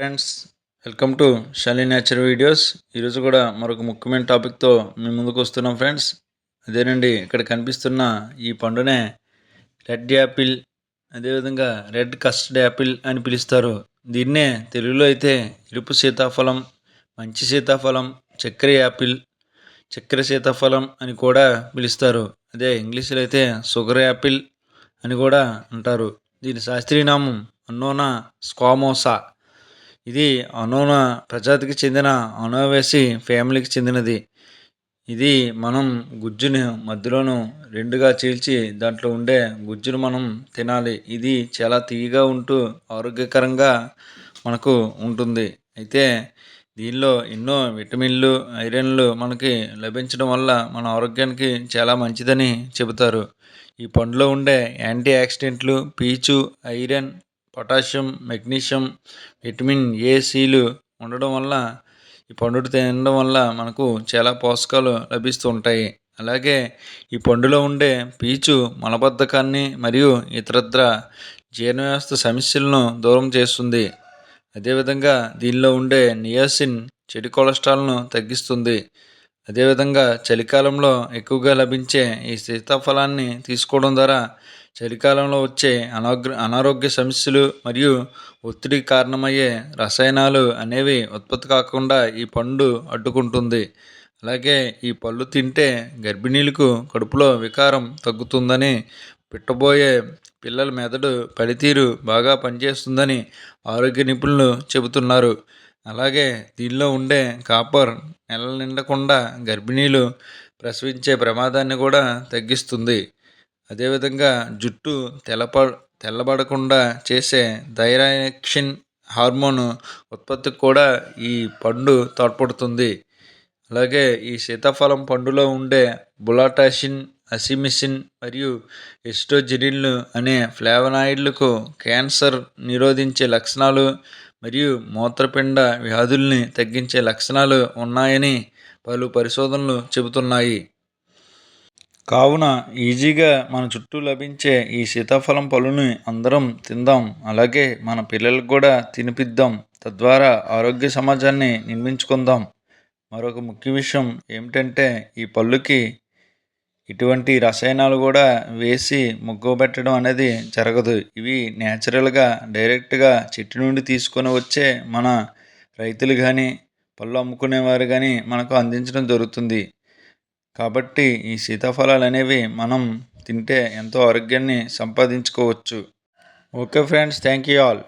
Friends welcome to Shali nature videos ఈరోజు కూడా మరొక ముఖ్యమైన టాపిక్తో మేము ముందుకు వస్తున్నాం ఫ్రెండ్స్ అదేనండి ఇక్కడ కనిపిస్తున్న ఈ పండునే రెడ్ యాపిల్ అదేవిధంగా రెడ్ కస్టర్డ్ యాపిల్ అని పిలుస్తారు. దీన్నే తెలుగులో అయితే ఇరుపు సీతాఫలం మంచి సీతాఫలం చక్కెర యాపిల్ చక్కెర సీతాఫలం అని కూడా పిలుస్తారు. అదే ఇంగ్లీష్లో అయితే షుగర్ యాపిల్ అని కూడా అంటారు. దీని శాస్త్రీయనామం అన్నోనా స్కామోసా ఇది అనోనా ప్రజాతికి చెందిన అనోవేసి ఫ్యామిలీకి చెందినది. ఇది మనం గుజ్జుని మధ్యలోను రెండుగా చీల్చి దాంట్లో ఉండే గుజ్జును మనం తినాలి. ఇది చాలా తీయగా ఉంటూ ఆరోగ్యకరంగా మనకు ఉంటుంది. అయితే దీనిలో ఎన్నో విటమిన్లు ఐరన్లు మనకి లభించడం వల్ల మన ఆరోగ్యానికి చాలా మంచిదని చెబుతారు. ఈ పండులో ఉండే యాంటీ ఆక్సిడెంట్లు పీచు iron potassium magnesium vitamin A సిలు ఉండడం వల్ల ఈ పండు తినడం వల్ల మనకు చాలా పోషకాలు లభిస్తూ ఉంటాయి. అలాగే ఈ పండులో ఉండే పీచు మలబద్ధకాన్ని మరియు ఇతరత్ర జీర్ణ వ్యవస్థ సమస్యలను దూరం చేస్తుంది. అదేవిధంగా దీనిలో ఉండే నియాసిన్ చెడు కొలెస్ట్రాల్ను తగ్గిస్తుంది. అదేవిధంగా చలికాలంలో ఎక్కువగా లభించే ఈ సీతాఫలాన్ని తీసుకోవడం ద్వారా చలికాలంలో వచ్చే అనాగ్ర అనారోగ్య సమస్యలు మరియు ఒత్తిడికి కారణమయ్యే రసాయనాలు అనేవి ఉత్పత్తి కాకుండా ఈ పండు అడ్డుకుంటుంది. అలాగే ఈ పళ్ళు తింటే గర్భిణీలకు కడుపులో వికారం తగ్గుతుందని పుట్టబోయే పిల్లల మెదడు పనితీరు బాగా పనిచేస్తుందని ఆరోగ్య నిపుణులు చెబుతున్నారు. అలాగే దీనిలో ఉండే కాపర్ నెల నిండకుండా గర్భిణీలు ప్రసవించే ప్రమాదాన్ని కూడా తగ్గిస్తుంది. అదేవిధంగా జుట్టు తెల్లప తెల్లబడకుండా చేసే థైరాక్సిన్ హార్మోన్ ఉత్పత్తికి కూడా ఈ పండు తోడ్పడుతుంది. అలాగే ఈ సీతాఫలం పండులో ఉండే బులాటాసిన్ అసిమిసిన్ మరియు ఎస్ట్రోజినిన్లు అనే ఫ్లేవనాయిడ్లకు క్యాన్సర్ నిరోధించే లక్షణాలు మరియు మూత్రపిండ వ్యాధుల్ని తగ్గించే లక్షణాలు ఉన్నాయని పలు పరిశోధనలు చెబుతున్నాయి. కావున ఈజీగా మన చుట్టూ లభించే ఈ సీతాఫలం పళ్ళుని అందరం తిందాం అలాగే మన పిల్లలకు కూడా తినిపిద్దాం. తద్వారా ఆరోగ్య సమాజాన్ని నిర్మించుకుందాం. మరొక ముఖ్య విషయం ఏమిటంటే ఈ పళ్ళుకి ఇటువంటి రసాయనాలు కూడా వేసి పెట్టడం అనేది జరగదు. ఇవి న్యాచురల్గా డైరెక్ట్గా చెట్టు నుండి తీసుకొని వచ్చే మన రైతులు కానీ పళ్ళు అమ్ముకునేవారు కానీ మనకు అందించడం జరుగుతుంది. కాబట్టి ఈ సీతాఫలాలు అనేవి మనం తింటే ఎంతో ఆరోగ్యాన్ని సంపాదించుకోవచ్చు. Okay friends thank you all.